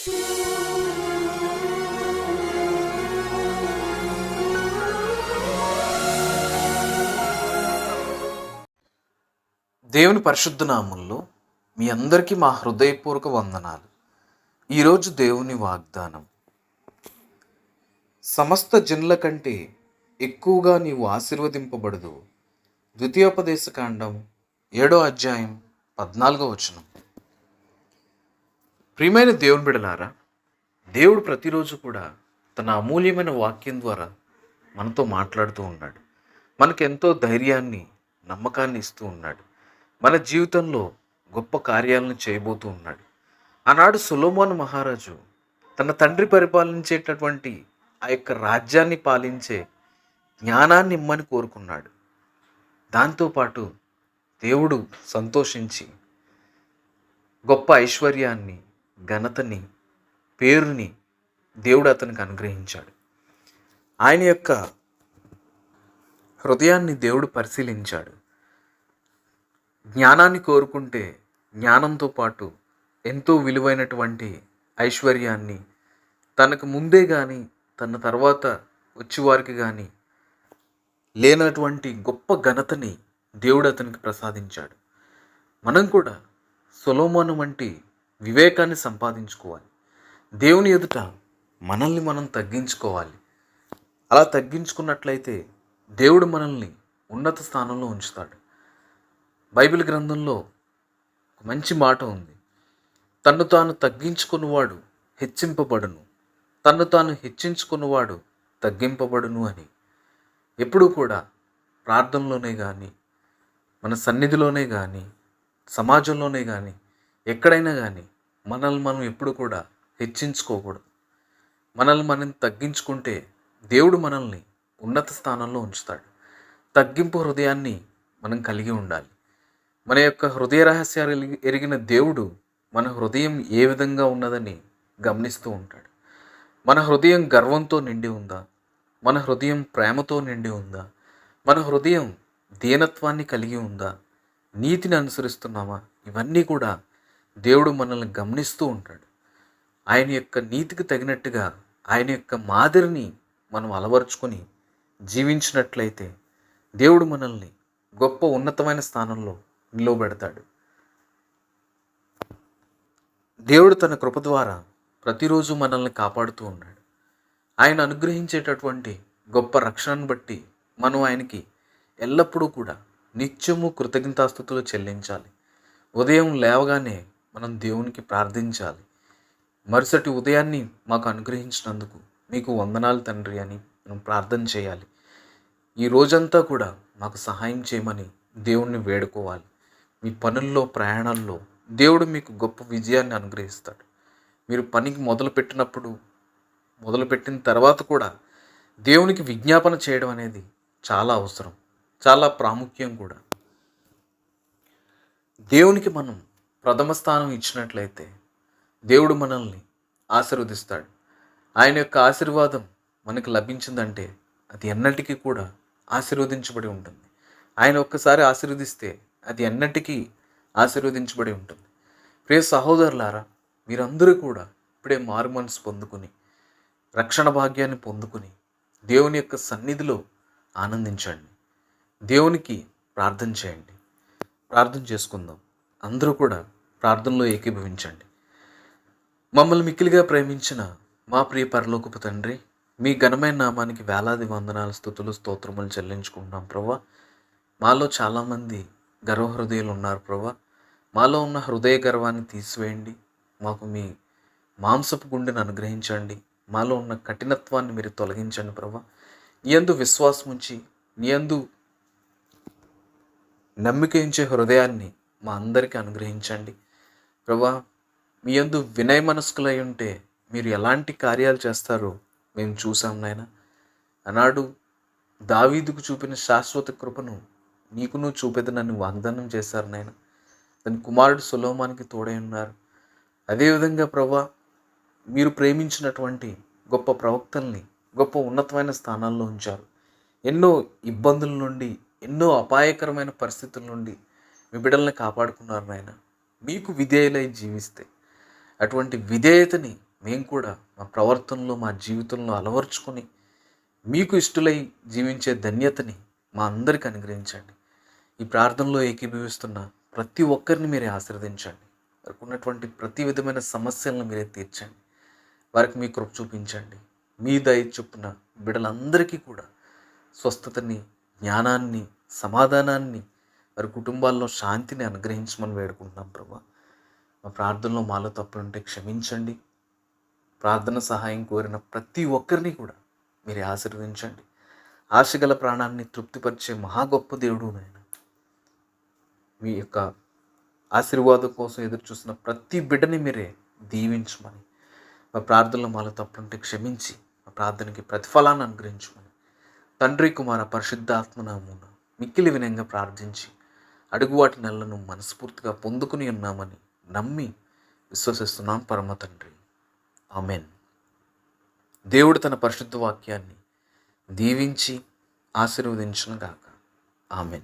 దేవుని పరిశుద్ధ నామంలో మీ అందరికీ మా హృదయపూర్వక వందనాలు. ఈరోజు దేవుని వాగ్దానం. సమస్త జనుల కంటే ఎక్కువగా నీవు ఆశీర్వదింపబడదు. ద్వితీయోపదేశ కాండం ఏడో అధ్యాయం పద్నాలుగో వచనం. ప్రియమైన దేవుని బిడలారా దేవుడు ప్రతిరోజు కూడా తన అమూల్యమైన వాక్యం ద్వారా మనతో మాట్లాడుతూ ఉన్నాడు. మనకెంతో ధైర్యాన్ని నమ్మకాన్ని ఇస్తూ ఉన్నాడు. మన జీవితంలో గొప్ప కార్యాలను చేయబోతూ ఉన్నాడు. ఆనాడు సులోమాన్ మహారాజు తన తండ్రి పరిపాలించేటటువంటి ఆ యొక్క రాజ్యాన్ని పాలించే జ్ఞానాన్ని ఇమ్మని కోరుకున్నాడు. దాంతోపాటు దేవుడు సంతోషించి గొప్ప ఐశ్వర్యాన్ని ఘనతని పేరుని దేవుడు అతనికి అనుగ్రహించాడు. ఆయన యొక్క హృదయాన్ని దేవుడు పరిశీలించాడు. జ్ఞానాన్ని కోరుకుంటే జ్ఞానంతో పాటు ఎంతో విలువైనటువంటి ఐశ్వర్యాన్ని తనకు ముందే కానీ తన తర్వాత వచ్చేవారికి కానీ లేనటువంటి గొప్ప ఘనతని దేవుడు అతనికి ప్రసాదించాడు. మనం కూడా సొలోమోను వంటి వివేకాన్ని సంపాదించుకోవాలి. దేవుని ఎదుట మనల్ని మనం తగ్గించుకోవాలి. అలా తగ్గించుకున్నట్లయితే దేవుడు మనల్ని ఉన్నత స్థానంలో ఉంచుతాడు. బైబిల్ గ్రంథంలో ఒక మంచి మాట ఉంది. తన్ను తాను తగ్గించుకున్నవాడు హెచ్చింపబడును. తన్ను తాను హెచ్చించుకున్నవాడు తగ్గింపబడును అని. ఎప్పుడూ కూడా ప్రార్థనలోనే కానీ మన సన్నిధిలోనే కానీ సమాజంలోనే కానీ ఎక్కడైనా కానీ మనల్ని మనం ఎప్పుడు కూడా హెచ్చించుకోకూడదు. మనల్ని మనం తగ్గించుకుంటే దేవుడు మనల్ని ఉన్నత స్థానంలో ఉంచుతాడు. తగ్గింపు హృదయాన్ని మనం కలిగి ఉండాలి. మన యొక్క హృదయ రహస్యాలు ఎరిగిన దేవుడు మన హృదయం ఏ విధంగా ఉన్నదని గమనిస్తూ ఉంటాడు. మన హృదయం గర్వంతో నిండి ఉందా? మన హృదయం ప్రేమతో నిండి ఉందా? మన హృదయం దీనత్వాన్ని కలిగి ఉందా? నీతిని అనుసరిస్తున్నామా? ఇవన్నీ కూడా దేవుడు మనల్ని గమనిస్తూ ఉంటాడు. ఆయన యొక్క నీతికి తగినట్టుగా ఆయన యొక్క మాదిరిని మనం అలవరుచుకొని జీవించినట్లయితే దేవుడు మనల్ని గొప్ప ఉన్నతమైన స్థానంలో నిలవబెడతాడు. దేవుడు తన కృప ద్వారా ప్రతిరోజు మనల్ని కాపాడుతూ ఉన్నాడు. ఆయన అనుగ్రహించేటటువంటి గొప్ప రక్షణను బట్టి మనం ఆయనకి ఎల్లప్పుడూ కూడా నిత్యము కృతజ్ఞతాస్థుతులు చెల్లించాలి. ఉదయం లేవగానే మనం దేవునికి ప్రార్థించాలి. మరుసటి ఉదయాన్ని మాకు అనుగ్రహించినందుకు మీకు వందనాలు తండ్రి అని మనం ప్రార్థన చేయాలి. ఈ రోజంతా కూడా మాకు సహాయం చేయమని దేవుణ్ణి వేడుకోవాలి. మీ పనుల్లో ప్రయాణాల్లో దేవుడు మీకు గొప్ప విజయాన్ని అనుగ్రహిస్తాడు. మీరు పనికి మొదలు పెట్టినప్పుడు మొదలుపెట్టిన తర్వాత కూడా దేవునికి విజ్ఞాపన చేయడం అనేది చాలా అవసరం చాలా ప్రాముఖ్యం కూడా. దేవునికి మనం ప్రథమ స్థానం ఇచ్చినట్లయితే దేవుడు మనల్ని ఆశీర్వదిస్తాడు. ఆయన యొక్క ఆశీర్వాదం మనకు లభించిందంటే అది ఎన్నటికీ కూడా ఆశీర్వదించబడి ఉంటుంది. ఆయన ఒక్కసారి ఆశీర్వదిస్తే అది ఎన్నటికీ ఆశీర్వదించబడి ఉంటుంది. ప్రియ సహోదరులారా మీరందరూ కూడా ఇప్పుడే మారు మనసు పొందుకుని రక్షణ భాగ్యాన్ని పొందుకుని దేవుని యొక్క సన్నిధిలో ఆనందించండి. దేవునికి ప్రార్థన చేయండి. ప్రార్థన చేసుకుందాం. అందరూ కూడా ప్రార్థనలో ఏకీభవించండి. మమ్మల్ని మిక్కిలిగా ప్రేమించిన మా ప్రియ పరలోకపు తండ్రి మీ ఘనమైన నామానికి వేలాది వందనాల స్థుతులు స్తోత్రములు చెల్లించుకుంటున్నాం ప్రభా మాలో చాలామంది గర్వహృదయులు ఉన్నారు ప్రభా మాలో ఉన్న హృదయ గర్వాన్ని తీసివేయండి. మాకు మీ మాంసపు గుండెను అనుగ్రహించండి. మాలో ఉన్న కఠినత్వాన్ని మీరు తొలగించండి ప్రభా నీ యందు విశ్వాసం ఉంచి నీ యందు నమ్మిక హృదయాన్ని మా అందరికీ అనుగ్రహించండి. ప్రభా మీ యందు వినయ మనస్కులై ఉంటే మీరు ఎలాంటి కార్యాలు చేస్తారో మేము చూసాం నాయన. ఆనాడు దావీదుకు చూపిన శాశ్వత కృపను నీకును చూపెదనని వాగ్దానం చేశారు నాయన. దాని కుమారుడు సులోమానికి తోడై ఉన్నారు. అదేవిధంగా ప్రభా మీరు ప్రేమించినటువంటి గొప్ప ప్రవక్తల్ని గొప్ప ఉన్నతమైన స్థానాల్లో ఉంచారు. ఎన్నో ఇబ్బందుల నుండి ఎన్నో అపాయకరమైన పరిస్థితుల నుండి మీ బిడ్డల్ని కాపాడుకున్నారు నాయన. మీకు విధేయులై జీవిస్తే అటువంటి విధేయతని మేము కూడా మా ప్రవర్తనలో మా జీవితంలో అలవర్చుకొని మీకు ఇష్టలై జీవించే ధన్యతని మా అందరికి అనుగ్రహించండి. ఈ ప్రార్థనలో ఏకీభవిస్తున్న ప్రతి ఒక్కరిని మీరే ఆశీర్వదించండి. వారికి ఉన్నటువంటి ప్రతి విధమైన సమస్యలను మీరే తీర్చండి. వారికి మీ కృప చూపించండి. మీ దయ చొప్పున బిడ్డలందరికీ కూడా స్వస్థతని జ్ఞానాన్ని సమాధానాన్ని వారి కుటుంబాల్లో శాంతిని అనుగ్రహించమని వేడుకుంటున్నాం ప్రభా. మా ప్రార్థనలో మాలో తప్పులుంటే క్షమించండి. ప్రార్థన సహాయం కోరిన ప్రతి ఒక్కరిని కూడా మీరు ఆశీర్వదించండి. ఆశగల ప్రాణాన్ని తృప్తిపరిచే మహా గొప్ప దేవుడు నాయన. మీ యొక్క ఆశీర్వాదం కోసం ఎదురు చూసిన ప్రతి బిడ్డని మీరే దీవించమని మా ప్రార్థనలో మాలో తప్పుంటే క్షమించి మా ప్రార్థనకి ప్రతిఫలాన్ని అనుగ్రహించమని. తండ్రి కుమార పరిశుద్ధాత్మనామూన మిక్కిలి వినంగా ప్రార్థించి అడుగు వాటి నెలను మనస్ఫూర్తిగా పొందుకుని ఉన్నామని నమ్మి విశ్వసిస్తున్నాం పరమ తండ్రి. ఆమెన్. దేవుడు తన పరిశుద్ధ వాక్యాన్ని దీవించి ఆశీర్వదించును గాక ఆమెన్.